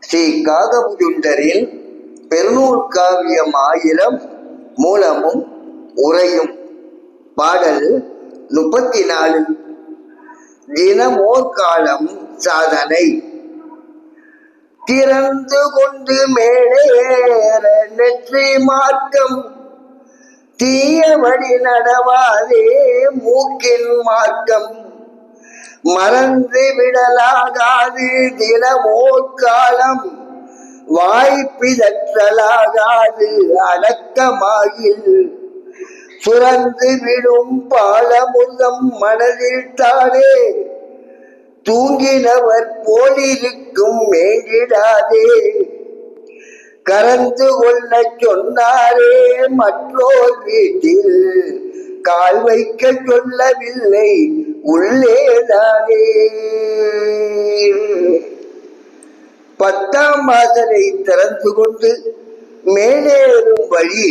ஸ்ரீ காகபுஜுண்டரில் பெருநூல் காவியம் ஆயிரம் மூலமும் உரையும் பாடல் முப்பத்தி நாலு. தினமோர்காலம் சாதனை. திறந்து கொண்டு மேலேற நெற்றி மார்க்கம் தீய வழி நடவாதே மூக்கின் மார்க்கம். மறந்து விடலாகாது தினமோக்காலம். வாய்ப்பிதற்றலாகாது அடக்கமாகில் சுரந்து விடும் பாலமுதம் மனதில் தானே. தூங்கினவர் போலிருக்கும் மேங்கிடாதே கறந்து கொள்ள சொன்னாரே மற்றோர் வீட்டில். கால் வைக்க சொல்லவில்லை உள்ளேதானே பத்தாம் வாசலை திறந்து கொண்டு மேலேறும் வழி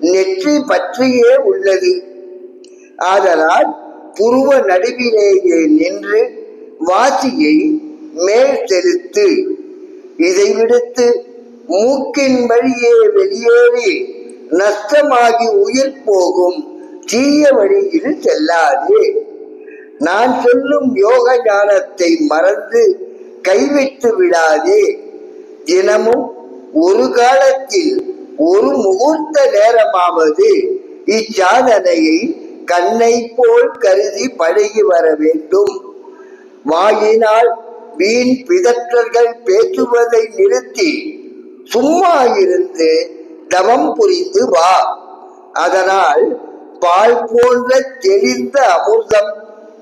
நெற்றி பற்றியே உள்ளது. ஆதலால் புருவ நடுவிலேயே நின்று வாசியை மேல் செலுத்து. இதை விடுத்து மூக்கின் வழியே வெளியேறி நஷ்டமாகி உயிர் போகும் தீய வழியில் செல்லாதே. நான் சொல்லும் யோக ஞானத்தை மறந்து கைவிட்டு விடாதே. தினமும் ஒரு காலத்தில் ஒரு முகூர்த்த நேரமாவது இச்சாதனையை கண்ணை போல் கருதி பழகி வர வேண்டும். வாயினால் வீண் பிதற்றல்கள் பேசுவதை நிறுத்தி சும்மா இருந்து தவம் புரிந்து வா. அதனால் பால் போன்ற தெளிந்த அமிர்தம்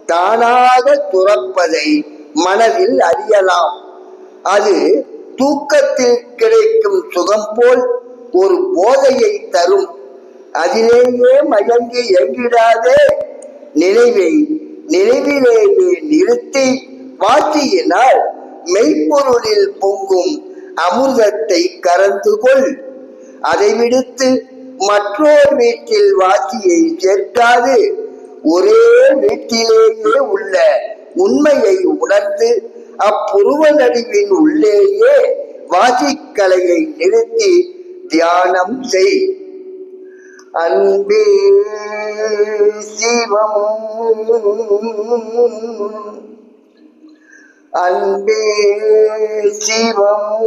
தானாக துறப்பதை மனதில் அறியலாம். அது தூக்கத்தில் கிடைக்கும் சுகம் போல் ஒரு போதையை தரும். அதிலேயே மயங்கி எங்கிடாதே நினைவை நினைவிலேயே நிறுத்தி வாசியினால் மெய்ப்பொருளில் பொங்கும் அமிர்தத்தை கறந்து கொள் அதை விடுத்து மற்றோர் வீட்டில் வாசியை சேர்க்காது. ஒரே வீட்டிலேயே உள்ள உண்மையை உணர்ந்து அப்புருவ நடுவின் உள்ளேயே வாசிக்கலையை நிறுத்தி தியானம் செய். அன்பே சிவம். அன்பே சிவம்.